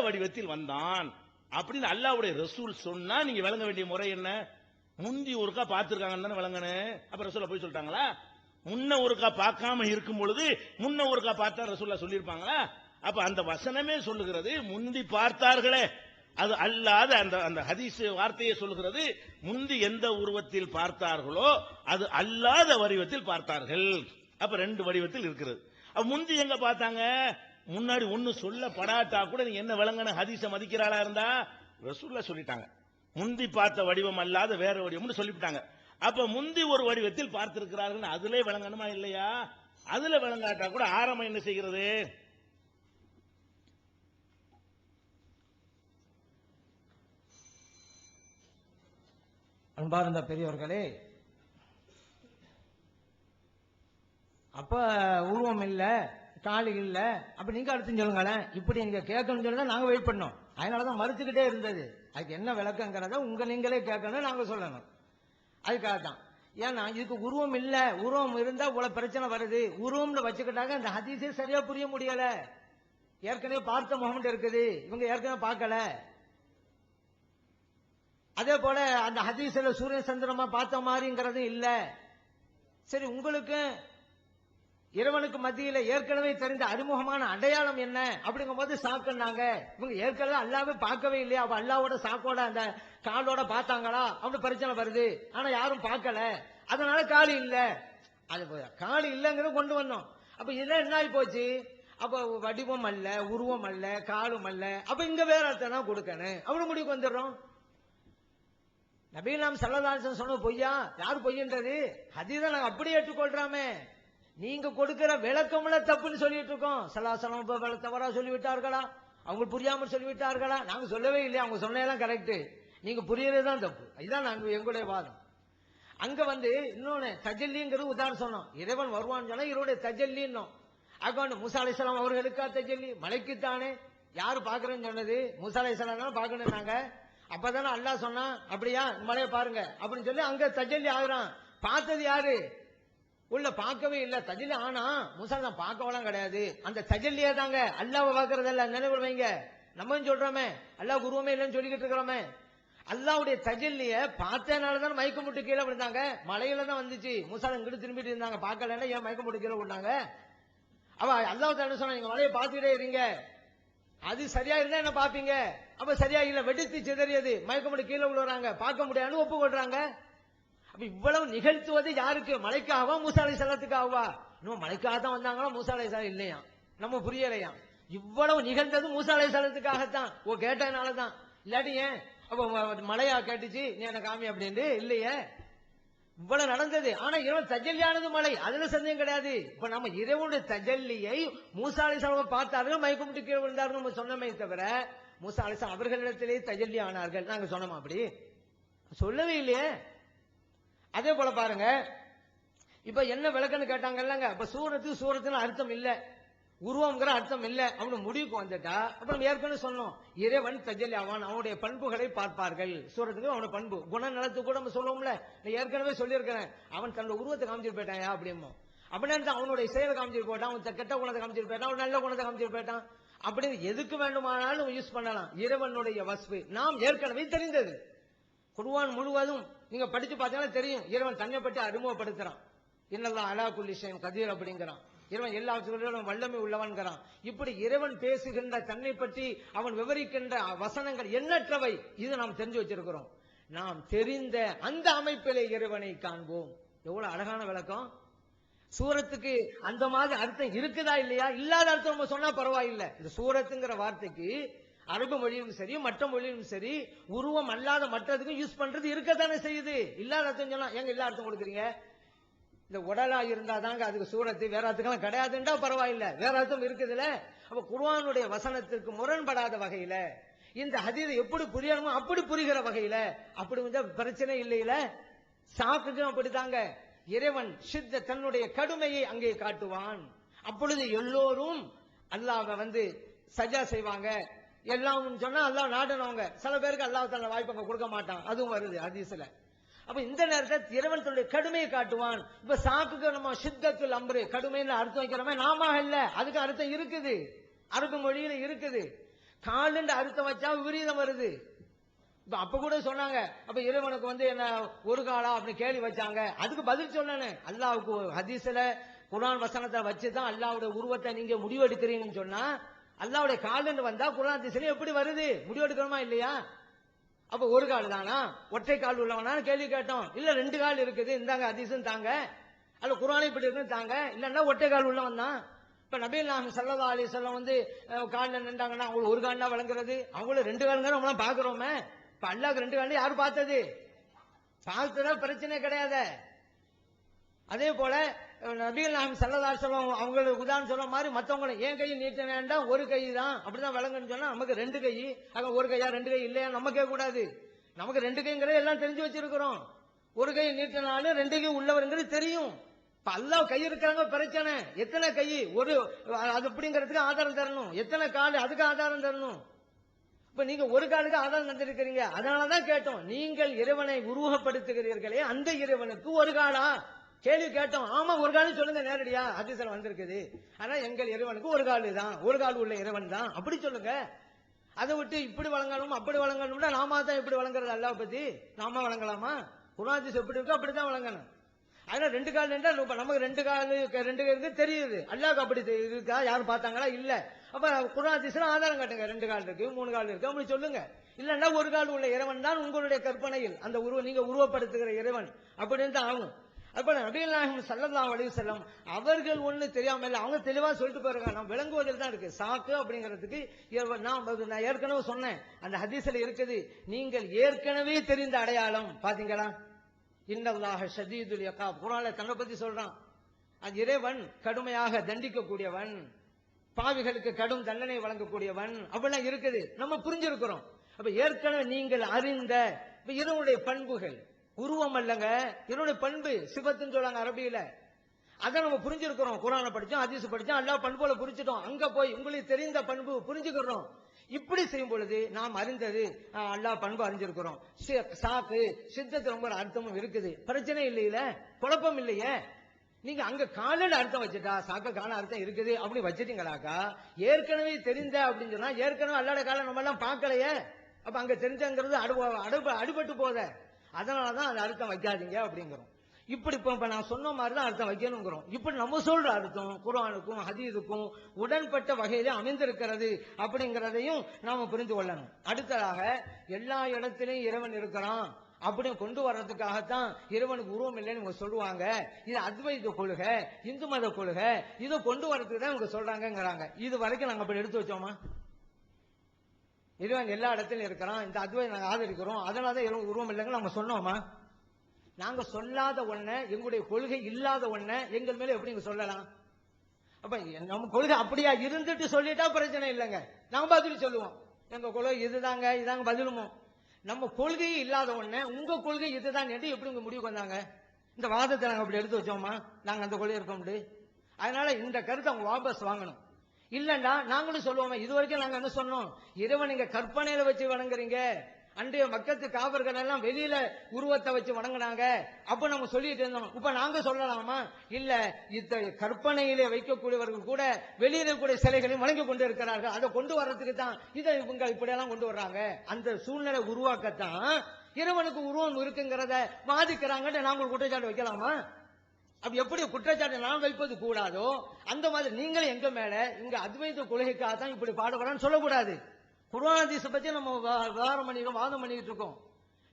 வடிவத்தில் வந்தான். அப்படின்னு அல்லாவுடைய ரசூல் சொன்னா நீங்க விளங்க வேண்டிய முறை என்ன? முந்தி ஒருக்கா பார்த்திருக்காங்கன்னு தானே விளங்கணும் அப்ப ரசூல போய் சொல்லிட்டாங்களா? முன்ன ஒருக்கா பார்க்காம இருக்கும் பொழுது முன்ன ஒருக்கா பார்த்தா ரசூல்லா சொல்லியிருப்பாங்களா? அப்ப அந்த வசனமே சொல்லுகிறது முந்தி பார்த்தார்களே. அது அல்லாத அந்த அந்த ஹதீஸ் வார்த்தையை சொல்லுகிறது முந்தி எந்த உருவத்தில் பார்த்தார்களோ அது அல்லாத வடிவத்தில் பார்த்தார்கள். அப்ப ரெண்டு வடிவத்தில் இருக்கிறது. அப்ப முந்தி எங்க பார்த்தாங்க? முன்னாடி ஒண்ணு சொல்லப்படாட்டா கூட நீ என்ன விளங்கன ஹதீச மதிக்கிறாளா இருந்தா? ரசூல்லா சொல்லிட்டாங்க. முந்தி பார்த்த வடிவம் அல்லாத வேற வடிவம்னு சொல்லிவிட்டாங்க. அப்ப முந்தி ஒரு வடிவத்தில் பார்த்திருக்கிறார்கள் அதிலே விளங்கணுமா இல்லையா? அதுல விளங்காட்டா கூட ஆரம்பம் என்ன செய்கிறது? அன்பார்ந்த பெரியவர்களே அப்ப உருவம் இல்லை. காலு இல்லை அப்ப நீங்க அடுத்து சொல்லுங்களேன். இப்படி நீங்க கேட்கணும்னு சொல்லி தான் நாங்க வெயிட் பண்ணோம். அதனாலதான் மறுத்துக்கிட்டே இருந்தது. அதுக்கு என்ன விளக்கங்கிறத உங்க நீங்களே கேட்கணும் நாங்க சொல்லணும். அதுக்காக தான் ஏன்னா இதுக்கு உருவம் இல்ல. உருவம் இருந்தா இவ்வளவு பிரச்சனை வருது. உருவம்னு வச்சுக்கிட்டாங்க அந்த ஹதீஸே சரியா புரிய முடியல. ஏற்கனவே பார்த்த முகமது இருக்குது. இவங்க ஏற்கனவே பார்க்கல. அதே போல அந்த ஹதீஸ்ல சூரிய சந்திரமா பார்த்த மாதிரிங்கிறது இல்லை. சரி உங்களுக்கு இறைவனுக்கு மத்தியில ஏற்கனவே தெரிந்த அறிமுகமான அடையாளம் என்ன? அப்படிங்கும் போது சாக்குனாங்க இவங்க ஏற்கனவே அல்லாவே பார்க்கவே இல்லையா? அப்ப அல்லாவோட சாக்கோட அந்த காலோட பார்த்தாங்களா? அப்படி பிரச்சனை வருது. ஆனா யாரும் பார்க்கல. அதனால காலி இல்ல. அது காலி இல்லைங்கிற கொண்டு வந்தோம். அப்ப இதெல்லாம் என்ன ஆகி போச்சு? அப்ப வடிவம் அல்ல உருவம் அல்ல காலும் அல்ல. அப்ப இங்க வேற அர்த்தம் தான் கொடுக்கணும். அப்படி முடிவுக்கு வந்துடுறோம். நபீலாம் சல்லதாசன் சொன்ன பொய்யா? யார் பொய்யன்றது ஹதீஸை நாங்க அப்படியே ஏற்றுக்கொள்றாமே. நீங்க கொடுக்கிற விளக்கம்ல தப்புன்னு சொல்லிட்டு இருக்கோம். சலாசலம் தவறா சொல்லிவிட்டார்களா? அவங்க புரியாம சொல்லிவிட்டார்களா? நாங்க சொல்லவே இல்லையா? அவங்க சொன்னதெல்லாம் கரெக்ட் நீங்க புரியறதுதான் தப்பு. இதுதான் நாங்க எங்களுடைய வாதம். அங்க வந்து இன்னொன்னு தஜல்லிங்கிறது உதாரணம் சொன்னோம். இறைவன் வருவான்னு சொன்னா இவருடைய தஜல்லின்னோம். அக்கௌண்ட் வந்து முசா அலிஸ்லாம் அவர்களுக்கா தஜல்லி? மலைக்குத்தானே. யாரு பாக்குறேன்னு சொன்னது? முசா அலிஸ்லாம் தான் பாக்கணும்னாங்க அப்பதானே அல்லாஹ் சொன்னான் அப்படியா? மலையை பாருங்க. அப்படின்னு சொல்லி அங்க தஜல்லி ஆகுறான். பார்த்தது யாரு? உள்ள பார்க்கவே இல்ல. தஜில் ஆனா முசா தான் பார்க்கவெல்லாம் கிடையாது. அந்த தஜல்லியே தாங்க. அல்லாவை பார்க்கறதல்ல. நினைவு வைங்க. நம்ம சொல்றோமே? அல்லாஹ் குருவமே இல்லைன்னு சொல்லிக்கிட்டு இருக்கிறோமே. அல்லாவுடைய தஜல்லிய பார்த்தனால தான் மயக்க முட்டு கீழே விழுந்தாங்க. மலையில தான் வந்துச்சு. முசா இங்கிட்டு திரும்பிட்டு இருந்தாங்க. பார்க்கலன்னா ஏன் மயக்க முட்டு கீழே விழுந்தாங்க? அவ அல்லாஹ் என்ன சொன்னா நீங்க மலையை பார்த்துக்கிட்டே இருங்க. அது சரியா இருந்தா என்ன பாப்பீங்க அப்ப சரியா இல்ல. வெடித்து சிதறியது. மயக்க முட்டு கீழே விழுறாங்க பார்க்க முடியாதுன்னு ஒப்புக்கொள்றாங்க. அப்ப இவ்வளவு நிகழ்த்துவது யாருக்கு? மலைக்காகவா மூசாலை செல்லத்துக்காகவா இன்னும் மலைக்காக தான் வந்தாங்களா? மூசாலை சலம் இல்லையா? நம்ம புரியலையா? இவ்வளவு நிகழ்ந்தது மூசாலை சலத்துக்காகத்தான் ஓ கேட்டதுனாலதான். இல்லாட்டி ஏன்? அப்ப ம- மழையா கேட்டுச்சு? நீ என்ன காமி அப்படின்னு இல்லையே. இவ்வளவு நடந்தது. ஆனா இறைவன் தஜல்லியானது மலை. அதுல சந்தேகம் கிடையாது. இப்ப நம்ம இறைவனுடைய தஜல்லியை மூசாலை செலவை பார்த்தார்கள். மயக்கமிட்டு கீழே விழுந்தார்கள் நம்ம சொன்னமே தவிர மூசா அலிசா அவர்களிடத்திலே தஜல்லி ஆனார்கள். நாங்க சொன்னோமா அப்படி? சொல்லவே இல்லையே. அதே போல பாருங்க. இப்ப என்ன விளக்குன்னு கேட்டாங்கல்லங்க. இப்ப சூரத்து சூரத்துன்னு அர்த்தம் இல்லை. உருவம்ங்கிற அர்த்தம் இல்லை. அவனு முடிவுக்கு வந்துட்டா அப்புறம் ஏற்கனவே சொன்னோம். இறைவன் தஜல்லி அவன் அவனுடைய பண்புகளை பார்ப்பார்கள். சூரத்துக்கு அவனோட பண்பு. குணநலத்து கூட நம்ம சொல்லுவோம்ல. நான் ஏற்கனவே சொல்லியிருக்கிறேன். அவன் தன்னோட உருவத்தை காமிச்சிட்டு போயிட்டான் அப்படிமோ அப்படின்னு அவனுடைய செயலை காமிச்சிட்டு போயிட்டான். அவன் கெட்ட குணத்தை காமிச்சிட்டு போயிட்டான். அவன் நல்ல குணத்தை காமிச்சிட்டு போயிட்டான். அப்படின்னு எதுக்கு வேண்டுமானாலும் யூஸ் பண்ணலாம். இறைவனுடைய வஸ்பு நாம் ஏற்கனவே தெரிந்தது. குருவான் முழுவதும் நீங்க படிச்சு பார்த்தீங்கன்னா தெரியும். இறைவன் தன்னை பற்றி அறிமுகப்படுத்துறான். என்னெல்லாம் அலா குல்லி கதிர் அப்படிங்கிறான். இறைவன் எல்லா விஷயங்களிலும் வல்லமை உள்ளவன்கிறான். இப்படி இறைவன் பேசுகின்ற தன்னை பற்றி அவன் விவரிக்கின்ற வசனங்கள் எண்ணற்றவை. இது நாம் தெரிஞ்சு வச்சிருக்கிறோம். நாம் தெரிந்த அந்த அமைப்பிலே இறைவனை காண்போம். எவ்வளவு அழகான விளக்கம். சூரத்துக்கு அந்த மாதிரி அர்த்தம் இருக்குதா இல்லையா? இல்லாத அர்த்தம் நம்ம சொன்னா பரவாயில்லை. இந்த சூரத்துங்கிற வார்த்தைக்கு அரபு மொழியும் சரி மற்ற மொழியிலும் சரி உருவம் அல்லாத மற்றதுக்கும் யூஸ் பண்றது இருக்கத்தானே செய்யுது. இல்லாத அர்த்தம் சொல்லலாம் எங்க இல்ல அர்த்தம் கொடுக்குறீங்க? இந்த உடலா இருந்தா தாங்க அதுக்கு சூரத்து வேற அர்த்தம் கிடையாதுண்டா பரவாயில்ல. வேற அர்த்தம் இருக்குதுல அப்ப குருவானுடைய வசனத்திற்கு முரண்படாத வகையில இந்த ஹதீதை எப்படி புரியணுமோ அப்படி புரிகிற வகையில அப்படி வந்து பிரச்சனை இல்லையில? சாக்குக்கும் அப்படித்தாங்க. இறைவன் சித்த தன்னுடைய கடுமையை அங்கே காட்டுவான். அப்பொழுது எல்லோரும் அல்லாஹ்வை வந்து சஜா செய்வாங்க. எல்லாம் சொன்னா அல்லாஹ் நாடனவங்க சில பேருக்கு அல்லாஹ் தன்னை வாய்ப்பு அங்க கொடுக்க மாட்டான். அதுவும் வருது அதிசல அப்ப இந்த நேரத்தில் இறைவன் தன்னுடைய கடுமையை காட்டுவான். இப்ப சாக்குக்கு நம்ம சித்தத்தில் அம்பரு கடுமைன்னு அர்த்தம் வைக்கிறோமே நாம இல்ல. அதுக்கு அர்த்தம் இருக்குது. அரபு மொழியில இருக்குது. காலுன்ற அர்த்தம் வச்சா விபரீதம் வருது. இப்ப அப்ப கூட சொன்னாங்க அப்ப இறைவனுக்கு வந்து என்ன ஒரு காலா அப்படின்னு கேள்வி வச்சாங்க. அதுக்கு பதில் சொன்னேன். அல்லாவுக்கு ஹதீஸ்ல குரான் வசனத்தை வச்சுதான் அல்லாவுடைய உருவத்தை நீங்க முடிவெடுக்கிறீங்கன்னு சொன்னா அல்லாவுடைய காலுன்னு வந்தா குரான் ஹதீஸ்ல எப்படி வருது? முடிவெடுக்கிறோமா இல்லையா? அப்ப ஒரு கால் தானா? ஒற்றை கால் உள்ளவனா கேள்வி கேட்டோம். இல்ல ரெண்டு கால் இருக்குது. இந்தாங்க அதிசம் தாங்க. அல்ல குரானை இப்படி இருக்குன்னு தாங்க. இல்லன்னா ஒற்றை கால் உள்ளவன் தான். இப்ப நபீல் நாகம் சல்லா சொல்லம் வந்து காலில் நின்றாங்கன்னா அவங்களுக்கு ஒரு கால்னா விளங்குறது? வழங்குறது அவங்களும் ரெண்டு காலுங்க நம்மளாம் பாக்குறோமே இப்ப அல்லாவுக்கு ரெண்டு கால் யாரும் பார்த்தது? பார்த்ததா பிரச்சனை கிடையாது. அதே போல நபிகள் நாம் சல்லல்லா அவங்களுக்கு உதாரணம் சொல்ல மாதிரி மத்தவங்களை ஏன் கை நீட்ட வேண்டாம்? ஒரு கை தான். அப்படிதான் விளங்குன்னு சொன்னா நமக்கு ரெண்டு கை. அங்க ஒரு கையா ரெண்டு கை இல்லையா? நம்ம கேட்க கூடாது. நமக்கு ரெண்டு கைங்கிறத எல்லாம் தெரிஞ்சு வச்சிருக்கிறோம். ஒரு கை நீட்டினாலும் ரெண்டு கை உள்ளவருங்கிறது தெரியும். இப்ப கை இருக்கிறாங்க பிரச்சனை. எத்தனை கை? ஒரு அது அப்படிங்கிறதுக்கு ஆதாரம் தரணும். எத்தனை கால்? அதுக்கு ஆதாரம் தரணும். இப்ப நீங்க ஒரு காலுக்கு ஆதாரம் தந்திருக்கிறீங்க. அதனாலதான் கேட்டோம் நீங்கள் இறைவனை உருவகப்படுத்துகிறீர்களே அந்த இறைவனுக்கு ஒரு காலா? கேள்வி கேட்டோம். ஆமா ஒரு காலம் சொல்லுங்க நேரடியா. அதிசல் வந்திருக்குது. ஆனா எங்கள் இறைவனுக்கு ஒரு காலு தான். ஒரு கால் உள்ள இறைவன் தான். அப்படி சொல்லுங்க. அதை விட்டு இப்படி வழங்கணும் அப்படி வழங்கணும்னா நாம தான் இப்படி வழங்குறது அல்லாஹ் பத்தி? நாம வழங்கலாமா? குணாதிசம் எப்படி இருக்கோ அப்படிதான் வழங்கணும். அதனால ரெண்டு கால் நின்றா நமக்கு ரெண்டு கால் ரெண்டு இருக்கு தெரியுது. அல்லாவுக்கு அப்படி இருக்கா? யாரும் பார்த்தாங்களா? இல்ல. அப்ப குணாதிசம் ஆதாரம் காட்டுங்க. ரெண்டு கால் இருக்கு மூணு கால் இருக்கு. அப்படி சொல்லுங்க. இல்லன்னா ஒரு கால் உள்ள இறைவன் தான் உங்களுடைய கற்பனையில். அந்த உருவ நீங்க உருவப்படுத்துகிற இறைவன் அப்படின்னு தான் ஆகும் அப்ப நபிகள் நாயகம் சல்லல்லாஹு அலைஹி வஸல்லம் அவர்கள் ஒண்ணு தெரியாம இல்லை. அவங்க தெளிவா சொல்லிட்டு போறாங்க நம்ம விளங்குவதில் தான் இருக்கு. சாக்கு அப்படிங்கிறதுக்கு நான் நான் ஏற்கனவே சொன்னேன். அந்த ஹதீஸ்ல இருக்குது. நீங்கள் ஏற்கனவே தெரிந்த அடையாளம். பாத்தீங்களா? இன்னல்லாஹ ஷதீதுல் அக்கா புறால தன்னை பத்தி சொல்றான். அது இறைவன் கடுமையாக தண்டிக்கக்கூடியவன். பாவிகளுக்கு கடும் தண்டனை வழங்கக்கூடியவன். அப்படிலாம் இருக்குது. நம்ம புரிஞ்சிருக்கிறோம். அப்ப ஏற்கனவே நீங்கள் அறிந்த இப்ப பண்புகள். உருவம் அல்லங்க என்னுடைய பண்பு சிபத்துன்னு சொல்றாங்க அரபியில. அதை நம்ம புரிஞ்சிருக்கிறோம். குரானை படிச்சோம் ஹதீஸ் படிச்சோம் எல்லா பண்புகளை புரிஞ்சிட்டோம். அங்க போய் உங்களுக்கு தெரிந்த பண்பு புரிஞ்சுக்கிறோம். இப்படி செய்யும் பொழுது நாம் அறிந்தது அல்லா பண்பு அறிஞ்சிருக்கிறோம். சாக்கு சித்தத்து ரொம்ப அர்த்தமும் இருக்குது. பிரச்சனை இல்லையில குழப்பம் இல்லையே. நீங்க அங்க காலில் அர்த்தம் வச்சுட்டா சாக்க கால அர்த்தம் இருக்குது அப்படி வச்சிட்டீங்களாக்கா? ஏற்கனவே தெரிந்த அப்படின்னு சொன்னா ஏற்கனவே அல்லாட காலம் நம்ம எல்லாம் பார்க்கலையே. அப்ப அங்க தெரிஞ்சங்கிறது அடு போத. அதனாலதான் அந்த அர்த்தம் வைக்காதீங்க அப்படிங்கிறோம். இப்படி இப்ப இப்ப நான் சொன்ன மாதிரி தான் அர்த்தம் வைக்கணுங்கிறோம். இப்படி நம்ம சொல்ற அர்த்தம் குரானுக்கும் ஹதீதுக்கும் உடன்பட்ட வகையில அமைந்திருக்கிறது அப்படிங்கிறதையும் நாம புரிந்து கொள்ளணும். அடுத்ததாக எல்லா இடத்திலையும் இறைவன் இருக்கிறான் அப்படின்னு கொண்டு வர்றதுக்காகத்தான் இறைவனுக்கு உருவம் இல்லைன்னு இவங்க சொல்லுவாங்க. இது அத்வைத கொள்கை இந்து மத கொள்கை இதை கொண்டு வர்றதுக்கு தான் இவங்க சொல்றாங்கிறாங்க இது வரைக்கும் நாங்க அப்படி எடுத்து வச்சோமா? இறைவன் எல்லா இடத்துலையும் இருக்கிறான். இந்த அத்வை நாங்கள் ஆதரிக்கிறோம். அதனால தான் இறைவன் உருவம் இல்லைங்க நம்ம சொன்னோமா? நாங்க சொல்லாத ஒன்ன எங்களுடைய கொள்கை இல்லாத ஒன்ன எங்கள் மேல எப்படி சொல்லலாம்? அப்ப நம்ம கொள்கை அப்படியா இருந்துட்டு சொல்லிட்டா பிரச்சனை இல்லைங்க. நாங்க பதில் சொல்லுவோம். எங்க கொள்கை இதுதாங்க இதாங்க பதிலுமோ? நம்ம கொள்கையே இல்லாத ஒண்ணு உங்க கொள்கை இதுதான் என்று எப்படி உங்க முடிவுக்கு வந்தாங்க? இந்த வாதத்தை நாங்க அப்படி எடுத்து வச்சோமா? நாங்க அந்த கொள்கை இருக்கோம் அதனால இந்த கருத்தை அவங்க வாபஸ் வாங்கணும். இல்லண்டா நாங்களும் சொல்லுவோமே இது வரைக்கும் நாங்க என்ன சொன்னோம்? இறைவன் நீங்க கற்பனையில வச்சு வணங்குறீங்க. அன்றைய மக்களுக்கு காவர்கள் எல்லாம் வெளியில உருவத்தை வச்சு வணங்குனாங்க. அப்ப நம்ம சொல்லிட்டு இருந்தோம். இப்ப நாங்க சொல்லலாமா? இல்ல இந்த கற்பனையிலே வைக்கக்கூடியவர்கள் கூட வெளியில கூட சிலைகளையும் வணங்கி கொண்டு இருக்கிறார்கள். அதை கொண்டு வர்றதுக்கு தான் இதை இவங்க இப்படியெல்லாம் கொண்டு வர்றாங்க. அந்த சூழ்நிலை உருவாக்கத்தான் இறைவனுக்கு உருவம் இருக்குங்கிறத வாதிக்கிறாங்கன்னு நாங்கள் குற்றச்சாட்டு வைக்கலாமா? அப்படி எப்படி குற்றச்சாட்டை நான் வைப்பது கூடாதோ அந்த மாதிரி நீங்களும் எங்க மேல இங்க அத்வைத கொள்கைக்காக தான் இப்படி பாடுபடான்னு சொல்லக்கூடாது. குர்ஆன் பத்தி நம்ம விவகாரம் விவாதம் பண்ணிக்கிறோம் வாதம் பண்ணிட்டு இருக்கோம்.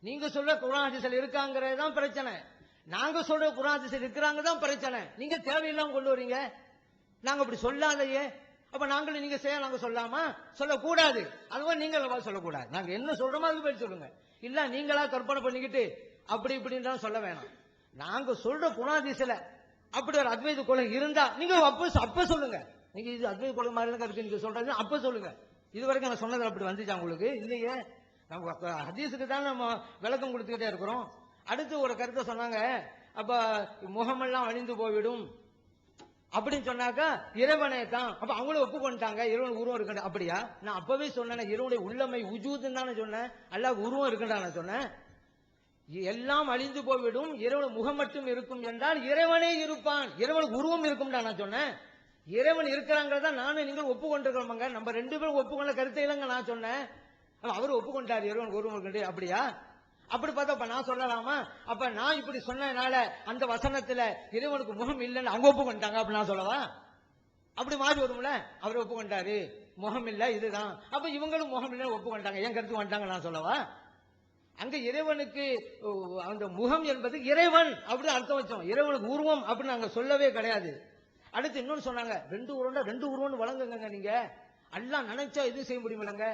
நீங்க சொல்ற குர்ஆன் இருக்காங்கிறது தான் பிரச்சனை. நாங்க சொல்ற குர்ஆன் இருக்கிறாங்க தான் பிரச்சனை. நீங்க தேவையில்லாம கொண்டு வரீங்க. நாங்க அப்படி சொல்லாதையே. அப்ப நாங்களும் நீங்க செய்ய நாங்க சொல்லாமா? சொல்லக்கூடாது. அதுவும் நீங்க சொல்லக்கூடாது. நாங்க என்ன சொல்றோமோ அதுக்கு போய் சொல்லுங்க. இல்ல நீங்களா கற்பனை பண்ணிக்கிட்டு அப்படி இப்படின்னு சொல்ல வேணாம். நாங்க சொல்ற குணாதிசல. அப்படி ஒரு அத்வைத குலம் இருந்தா நீங்க அப்ப அப்ப சொல்லுங்க. நீங்க இது அத்வைத குலம் மாதிரி தான் இருக்கு நீங்க சொல்றது அப்ப சொல்லுங்க. இது வரைக்கும் நான் சொன்னது அப்படி வந்துச்சா உங்களுக்கு? இல்லையே. நம்ம ஹதீஸுக்கு தான் நம்ம விளக்கம் கொடுத்துக்கிட்டே இருக்கிறோம். அடுத்து ஒரு கருத்தை சொன்னாங்க. அப்ப முகமெல்லாம் அழிந்து போய்விடும். அப்படின்னு சொன்னாக்கா இறைவனே தான். அப்ப அவங்களும் ஒப்பு பண்ணிட்டாங்க. இறைவன் உருவம் இருக்கு அப்படியா? நான் அப்பவே சொன்னேன் இறைவனுடைய உள்ளமை உஜூதுன்னு தானே சொன்னேன். அல்ல உருவம் இருக்கண்டா நான் சொன்னேன். எல்லாம் அழிந்து போய்விடும். இறைவன் முகம் மட்டும் இருக்கும் என்றால் இறைவனே இருப்பான். இறைவனுக்கு உருவம் இருக்கும்டா நான் சொன்னேன். இறைவன் இருக்கிறாங்கிறத நானும் நீங்கள் ஒப்புக்கொண்டிருக்கிறோமாங்க நம்ம ரெண்டு பேரும் ஒப்புக்கொண்ட கருத்தை இல்லைங்க நான் சொன்னேன். அவர் ஒப்புக்கொண்டார் இறைவன் உருவம் கண்டு அப்படியா? அப்படி பார்த்தப்ப நான் சொல்லலாமா? அப்ப நான் இப்படி சொன்னதுனால அந்த வசனத்துல இறைவனுக்கு முகம் இல்லைன்னு அவங்க ஒப்புக்கொண்டாங்க அப்படி நான் சொல்லவா? அப்படி மாறி வரும்ல? அவர் ஒப்புக்கொண்டாரு. முகம் இல்லை இதுதான். அப்ப இவங்களும் முகம் இல்லைன்னு ஒப்புக்கொண்டாங்க என் கருத்து வந்துட்டாங்க நான் சொல்லவா? அங்க இறைவனுக்கு அந்த முகம் என்பது இறைவன் அப்படின்னு அர்த்தம் வச்சோம். இறைவனுக்கு உருவம் அப்படின்னு நாங்க சொல்லவே கிடையாது. அடுத்து இன்னொன்னு சொன்னாங்க ரெண்டு உருவம்னா ரெண்டு உருவம்னு வழங்குங்க நீங்க. எல்லாம் நினைச்சா எதுவும் செய்ய முடியுமில்லங்க.